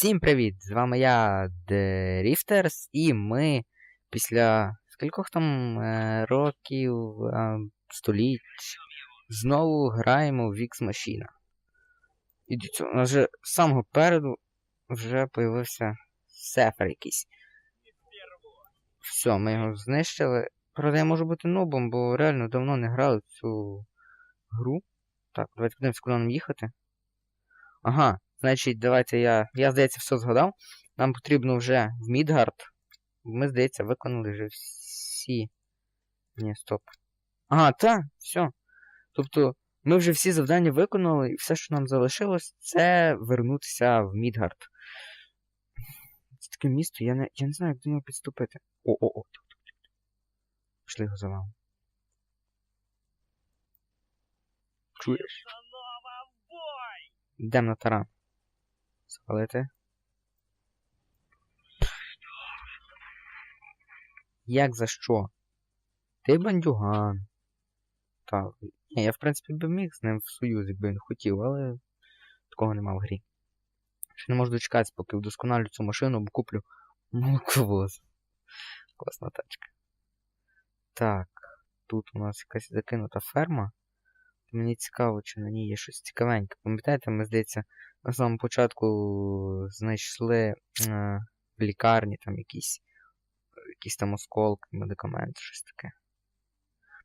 Всім привіт! З вами я, Дріфтерс, і ми після скількох там е, років, е, століть знову граємо в X Machina. І до цього, у нас вже з самого переду вже появився сефер якийсь. Все, ми його знищили. Правда, я можу бути нубом, бо реально давно не грали в цю гру. Так, давайте подивимося, куди нам їхати. Ага, значить, давайте я. Я, здається, все згадав. Нам потрібно вже в Мідгард. Ми, здається, виконали вже всі. Ні, стоп. Ага, так, все. Тобто, ми вже всі завдання виконали, і все, що нам залишилось, це вернутися в Мідгард. Це таке місто, я не, я не знаю, як до нього підступити. О-о-о. Пішли його за вами. Чуєш? Йдемо на таран. Спалити. Як за що? Ти бандюган. Так. Ні, я в принципі би міг з ним в союз, якби він хотів, але такого нема в грі. Ще не можу дочекатися, поки вдосконалю цю машину, бо куплю молоковоз. Класна тачка. Так, тут у нас якась закинута ферма. Мені цікаво, чи на ній є щось цікавеньке. Пам'ятаєте, ми, здається, на самому початку знайшли е, в лікарні там якісь якісь там осколки, медикаменти, щось таке.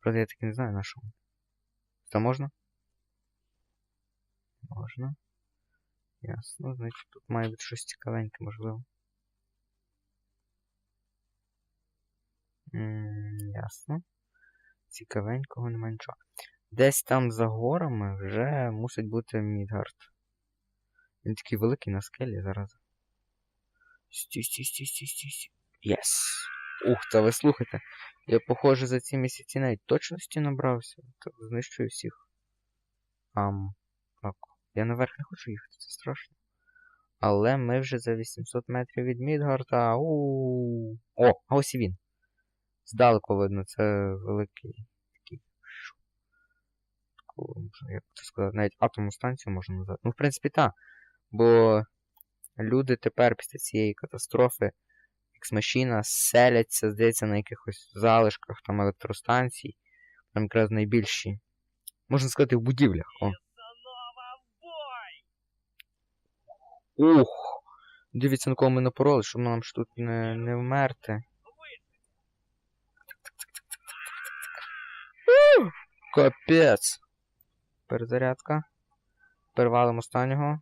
Правда, я таки не знаю на що. Це можна? Можна. Ясно, значить тут має бути щось цікавеньке, можливо. М ясно. Цікавенького немає нічого. Десь там за горами вже мусить бути Мідгард. Він такий великий на скелі зараз. Стій, стій, стій, стій, стій. Єс! Ух, та ви слухайте. Я, похоже, за ці місяці навіть точності набрався. Так знищую всіх. Ам. Так. Я наверх не хочу їхати, це страшно. Але ми вже за 800 метрів від Мідгарда. Ууу. О, а ось і він. Здалеку видно, це великий як це сказати, навіть атомну станцію можна назвати. Ну, в принципі, так. Бо люди тепер після цієї катастрофи X-машина селяться, здається, на якихось залишках там електростанцій. Там якраз найбільші. Можна сказати, в будівлях. О. Ух! Дивіться, на кого ми напороли, щоб нам ж тут не, не вмерти. Капець. Перезарядка. Перевалимо останнього.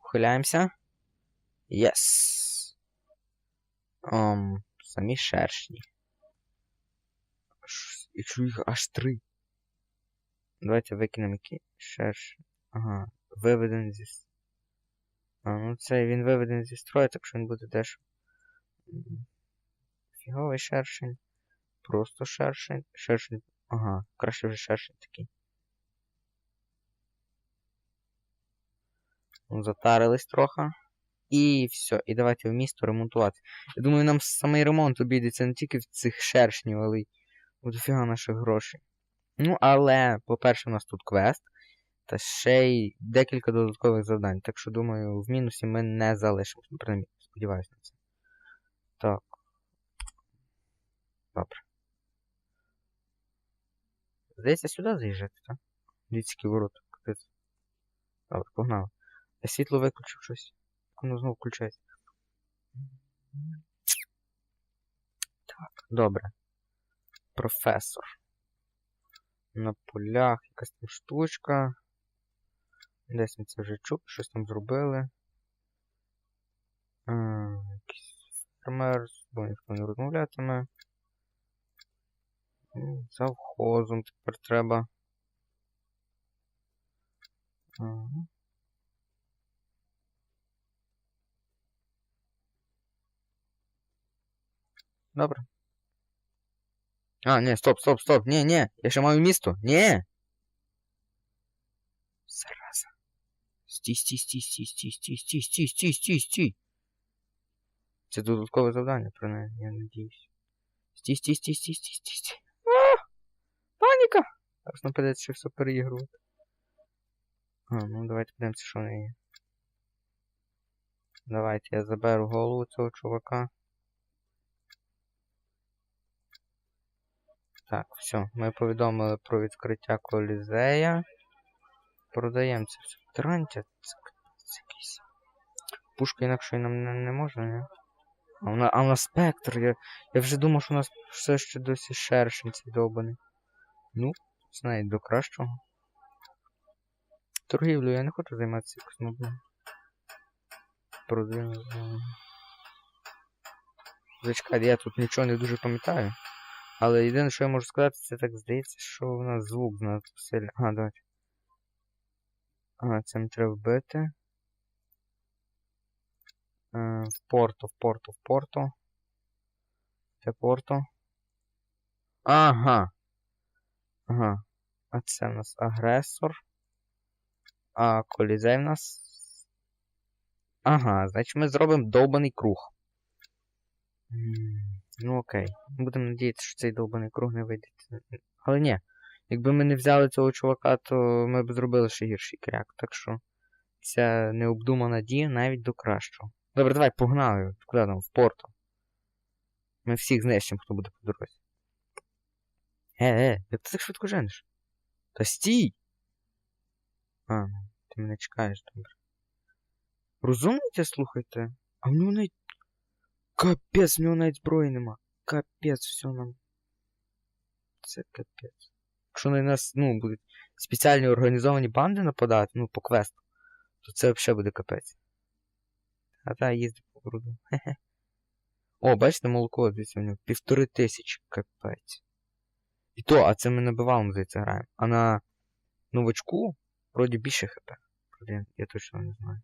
Ухиляємося. Єс. Ом, самі шершні. Чую їх аж три. Давайте викинемо які шершні. Ага, виведений зі. А, ну це він виведений зі строю, так що він буде теж. Фіговий шершень. Просто шершень. Шершень. Ага, краще вже шершень такий. Затарились трохи. І все. І давайте в місто ремонтувати. Я думаю, нам самий ремонт обійдеться не тільки в цих шершнів, але й у дофіга наших грошей. Ну, але, по-перше, у нас тут квест. Та ще й декілька додаткових завдань. Так що, думаю, в мінусі ми не залишимося. Ну, принаймні, сподіваюся на це. Так. Добре. Здається, сюди заїжджати, так? Дивіться, які. Капець. Добре, погнали. Я світло виключив щось. Воно знову включається. Так, добре. Професор. На полях якась там штучка. Десь ми це вже чув, щось там зробили. Якийсь фермер, бо ніхто не розмовлятиме. Завхозом тепер треба. Ага. Добре. А, ні, стоп, стоп, стоп. Ні, ні. Я ще маю місто. Ні. Зараза. Стій, стій, стій, стій, стій, стій, стій, стій, стій, стій, стій. Це додаткове завдання, принаймні, я надіюсь. Стій, стій, стій, стій, стій, стій, стій. Паніка! Зараз нам придеться ще все переігрувати. А, ну давайте подивимося, що в неї. Давайте я заберу голову цього чувака. Так, все, ми повідомили про відкриття колізея. Продаємо це все. Трантя, це, якийсь. Пушка інакше нам не, не можна, не? А вона, а вона спектр. Я, я вже думав, що у нас все ще досі шершень цей довбаний. Ну, навіть до кращого. Торгівлю я не хочу займатися якось нудно. Продаю. Зачекайте, я тут нічого не дуже пам'ятаю. Але єдине, що я можу сказати, це так здається, що у нас звук знато сильно. Ага, давайте. Ага, це не треба вбити. Е, в порту, в порту, в порту. Це порту. Ага. Ага. А це в нас агресор. А колізей в нас. Ага, значить ми зробимо довбаний круг. Ну окей. Будемо надіятися, що цей довбаний круг не вийде. Але ні. Якби ми не взяли цього чувака, то ми б зробили ще гірший кряк. Так що ця необдумана дія навіть до кращого. Добре, давай, погнали. Куди там? В порту. Ми всіх знищимо, хто буде по дорозі. Е, е, як ти так швидко жениш? Та стій! А, ну, ти мене чекаєш, добре. Розумніте, слухайте? А в нього навіть. Капець, в нього навіть зброї нема. Капець, все нам. Це капець. Якщо на нас, ну, будуть спеціальні організовані банди нападати, ну, по квесту, то це взагалі буде капець. А та їздить по бруду. Хе-хе. О, бачите, молоко дивіться в нього. Півтори тисячі, капець. І то, а це ми на бивалом здається граємо. А на новачку вроді більше хп. Я, точно не знаю.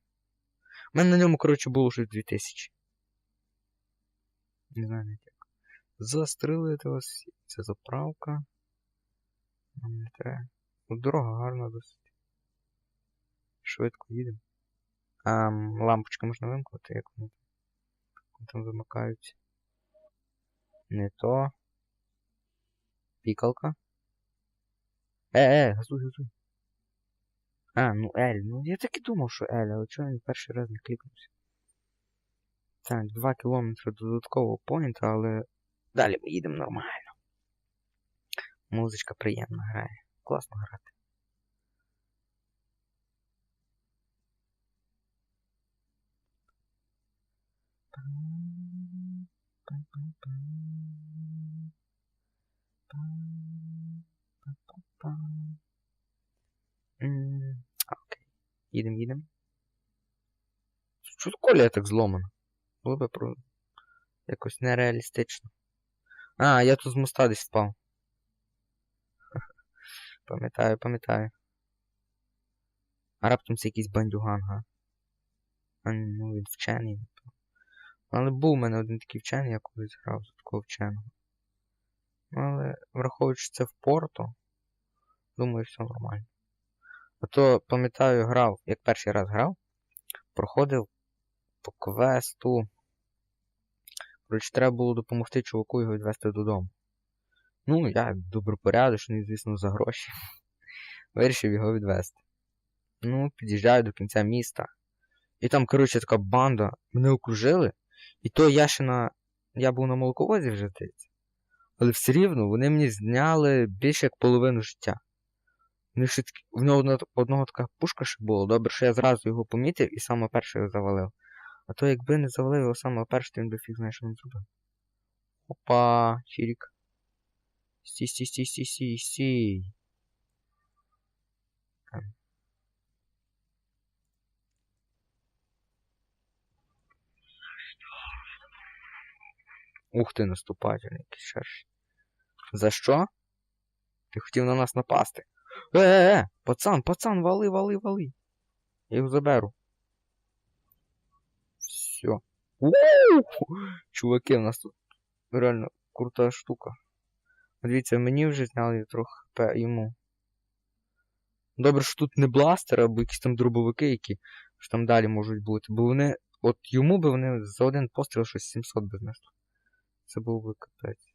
У мене на ньому, коротше, було щось 2000. Не знаю навіть як. Застрелити вас. Це заправка. Нам не треба. Дорога гарна досить. Швидко їдемо. А лампочки можна вимкнути, як вони там- там вимикаються. Не то. Пікалка. Е, е, газуй, газуй. А, ну Ель. Ну я так і думав, що Ель, але чого він перший раз не клікнувся? Так, 2 кілометри додаткового поінта, але далі ми їдемо нормально. Музичка приємна грає. Класно грати. Окей. Їдем, їдем. Що колія так зломана? Було би про... якось нереалістично. А, я тут з моста десь впав. Пам'ятаю, пам'ятаю. А раптом це якийсь бандюган, га? А, ну він вчений. Але був у мене один такий вчений, я колись грав за такого вченого. Але враховуючи це в порту, думаю, все нормально. А то, пам'ятаю, грав, як перший раз грав, проходив по квесту. Коротше, треба було допомогти чуваку його відвезти додому. Ну, я добропорядочний, звісно, за гроші. Вирішив його відвезти. Ну, під'їжджаю до кінця міста. І там, коротше, така банда. Мене окружили. І то я ще на. Я був на молоковозі вже здається. Але все рівно вони мені зняли більше як половину життя. Вони ще. В нього одного така пушка ще була. Добре, що я зразу його помітив і саме перше його завалив. А то якби не завалив його саме перше, то він би фіг знає, що він зробив. Опа, чирік. Стій, стій, стій, стій, стій, стій. Ем. Ух ти, наступательний якийсь шершень. За що? Ти хотів на нас напасти? Е, е, е, пацан, пацан, вали, вали, вали. Я його заберу. Все. Чуваки, у нас тут реально крута штука. Дивіться, мені вже зняли трохи хп йому. Добре, що тут не бластер, або якісь там дробовики, які що там далі можуть бути. Бо вони. От йому би вони за один постріл щось 700 би знесли. Це був би капець.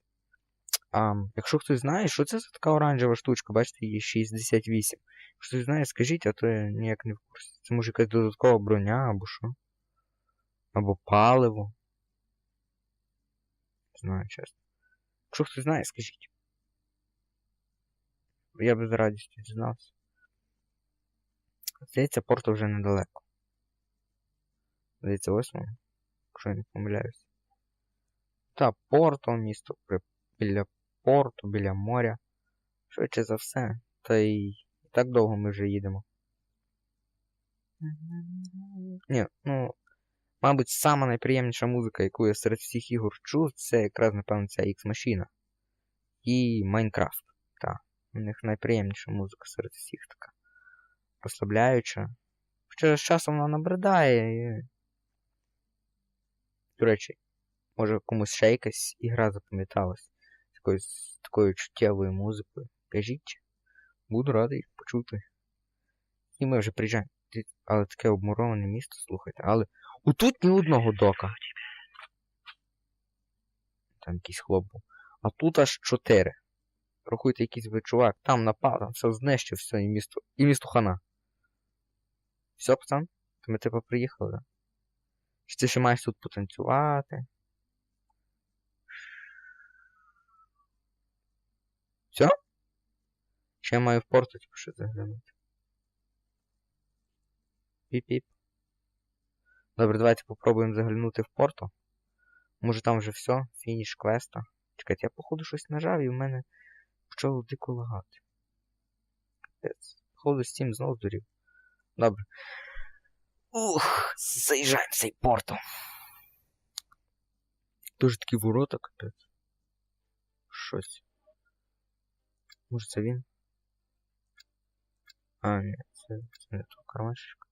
А, якщо хтось знає, що це за така оранжева штучка, бачите, її 68. Якщо хтось знає, скажіть, а то я ніяк не в курсі. Це може якась додаткова броня або що. Або паливо. Не знаю, чесно. Якщо хтось знає, скажіть. Я би з радістю дізнався. Здається, порту вже недалеко. Здається, ось воно. Якщо я не помиляюсь. Та, порто, місто при... біля порту, біля моря. Швидше за все. Та й так довго ми вже їдемо. Ні, ну. Мабуть, сама найприємніша музика, яку я серед всіх ігор чув, це якраз, напевно, ця X-машина. І Майнкрафт. Так. У них найприємніша музика серед всіх така. Розслабляюча. Хоча з часом вона набридає. І... До речі, може комусь ще якась ігра запам'яталась з якоюсь такою чуттєвою музикою. Кажіть, буду радий почути. І ми вже приїжджаємо. Але таке обмуроване місто, слухайте. Але отут ні одного дока. Там якийсь хлоп був. А тут аж чотири. Рахуйте, якийсь ви чувак, там напав, там все знищив, все, і місто. І місто хана. Все, пацан? То ми типа приїхали, да? Чи ти ще маєш тут потанцювати? Все? Ще я маю в порту, типу, ще заглянути. Піп-піп. Добре, давайте попробуємо заглянути в порту. Може там вже все, фініш квеста. Чекайте, я походу щось нажав і в мене почало дико лагати. Капець. Походу Steam знову здурів. Добре. Ух, заїжджаємо в цей порту. Дуже такі ворота, капець. Щось. Може це він? А, ні, це, це не то карманчик.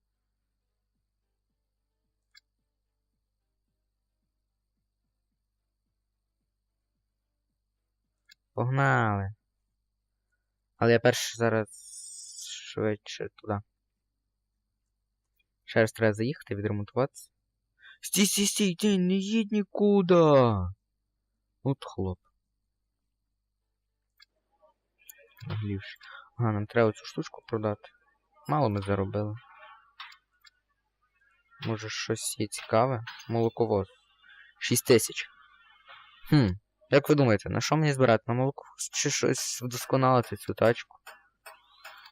Погнали. Але я перше зараз швидше туди. Ще раз треба заїхати, відремонтуватися. Стій, стій, стій, ти не їдь нікуди. От хлоп. Наглівши. Ага, нам треба цю штучку продати. Мало ми заробили. Може щось є цікаве? Молоковоз. 6 тисяч. Хм. Як ви думаєте, на що мені збирати? На молоковоз? Чи щось вдосконалити цю тачку?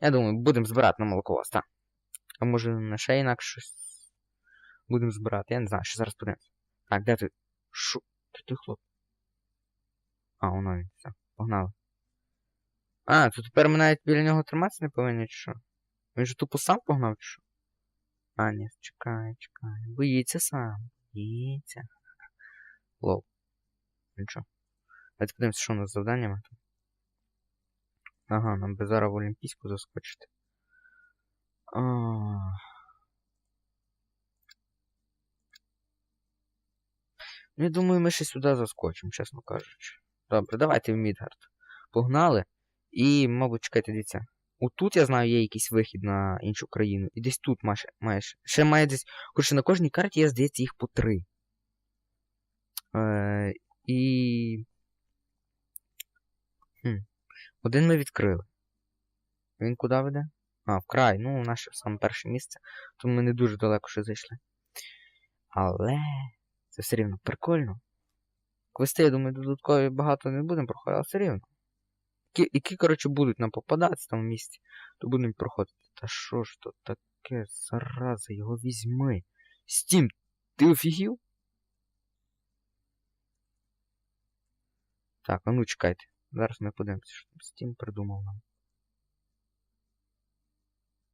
Я думаю, будемо збирати на молоковоз, так. А може на ще інакше щось будемо збирати. Я не знаю, що зараз подивимося. Так, де ти? Шо? Де ти хлоп? А, воно він, все. Погнали. А, то тепер ми навіть біля нього триматися не повинні, чи що? Він же тупо сам погнав, чи що? А, ні, чекай, чекай. Боїться сам. Боїться. Лол. Нічого. Давайте подивимося, що у нас з завданнями. Ага, нам би зараз в Олімпійську заскочити. А... Ну, я думаю, ми ще сюди заскочимо, чесно кажучи. Добре, давайте в Мідгард. Погнали. І, мабуть, чекайте, дивіться. Отут, я знаю, є якийсь вихід на іншу країну. І десь тут маєш. маєш. Ще має десь. Коротше, на кожній карті є, здається, їх по три. Е, і. Хм. Один ми відкрили. Він куди веде? А, в край. Ну, наше саме перше місце. Тому ми не дуже далеко ще зайшли. Але. Це все рівно прикольно. Квести, я думаю, додаткові багато не будемо проходити, але все рівно. Які коротше, будуть нам попадатися там в місті, то будемо проходити. Та що ж то таке, зараза, його візьми. Стім, ти офігів? Так, а ну чекайте. Зараз ми подивимося, що Steam придумав нам.